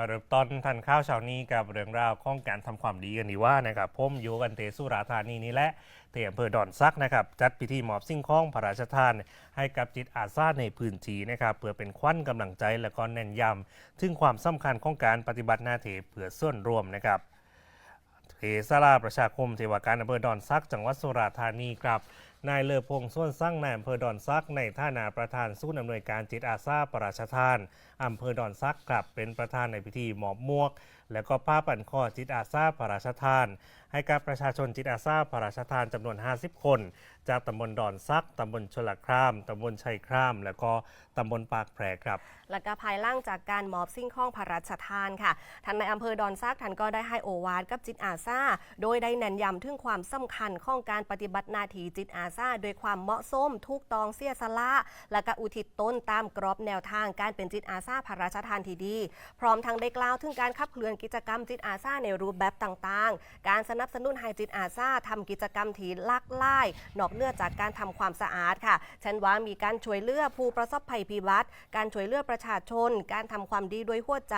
มาเริ่มต้นทันข้าวเช้านี้กับเรื่องราวของการทำความดีกันดีว่านะครับผมอยู่กันเทสุราธานีนี่และเทอำเภอดอนซักนะครับจัดพิธีมอบสิ่งของพระราชทาน ให้กับจิตอาสาในพื้นที่นะครับเพื่อเป็นขวัญกำลังใจและก็เน้นย้ำถึงความสำคัญของการปฏิบัติหน้าที่เพื่อส่วนรวมนะครับเทศราประชาคมเทวาการอำเภอดอนซัก จังหวัดสุราธานีครับ นายเลอพงส่วนสร้างนายอำเภอดอนซักในท่านาประธานศูนย์อำนวยการจิตอาสาประราชทานอำเภอดอนซักกลับเป็นประธานในพิธีหมอบมวก และก็ผ้าปั่นคอจิตอาสาประราชทาน ให้กับประชาชนจิตอาสาประราชทานจำนวน 50 คน จากตำบลดอนซักตำบลชลครามตำบลชัยคราม และก็ตำบลปากแพรครับและก็ภายล่างจากการมอบสิ่งของพระราชทานค่ะท่านในอำเภอดอนซักท่านก็ได้ให้โอวาทกับจิตอาสาโดยได้เน้นย้ำถึงความสำคัญของการปฏิบัติหน้าที่จิตอาสาโดยความเหมาะสมทุกตองเสียสละและก็อุทิศตนตามกรอบแนวทางการเป็นจิตอาสาพระราชทานที่ดี พร้อมทั้งได้กล่าวถึงการขับเคลื่อนกิจกรรมจิตอาสาในรูปแบบต่างๆ การสนับสนุนไฮจิตอาซาทำกิจกรรมถีลากไล่นอกเนือจากการทำความสะอาดค่ะเช่นว่ามีการช่วยเหลือผู้ประสบภัยพิบัติ การช่วยเหลือประชาชน การทำความดีด้วยหัวใจ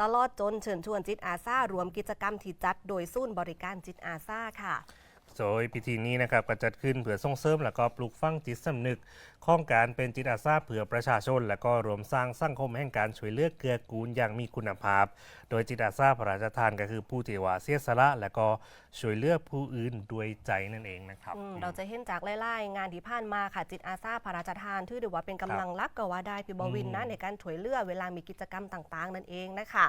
ตลอดจนเชิญชวนจิตอาสารวมกิจกรรมที่จัด โดยศูนย์บริการจิตอาสาค่ะ โดยพิธีนี้นะครับก็จัดขึ้นเพื่อส่งเสริมและก็ปลูกฝังจิตสำนึกของการเป็นจิตอาสาเพื่อประชาชน และก็รวมสร้างสังคมแห่งการช่วยเหลือเกื้อกูลอย่างมีคุณภาพ โดยจิตอาสาพระราชทานก็คือผู้ที่ว่าเสียสละ และก็ช่วยเหลือผู้อื่นด้วยใจนั่นเองนะครับอืมเราจะเห็นจากไล่ๆงานที่ผ่านมาค่ะจิตอาสาพระราชทานถือได้ว่าเป็นกำลังหลักก็ว่าได้พี่บวินนะในการช่วยเหลือเวลามีกิจกรรมต่าง ๆ นั่นเองนะคะ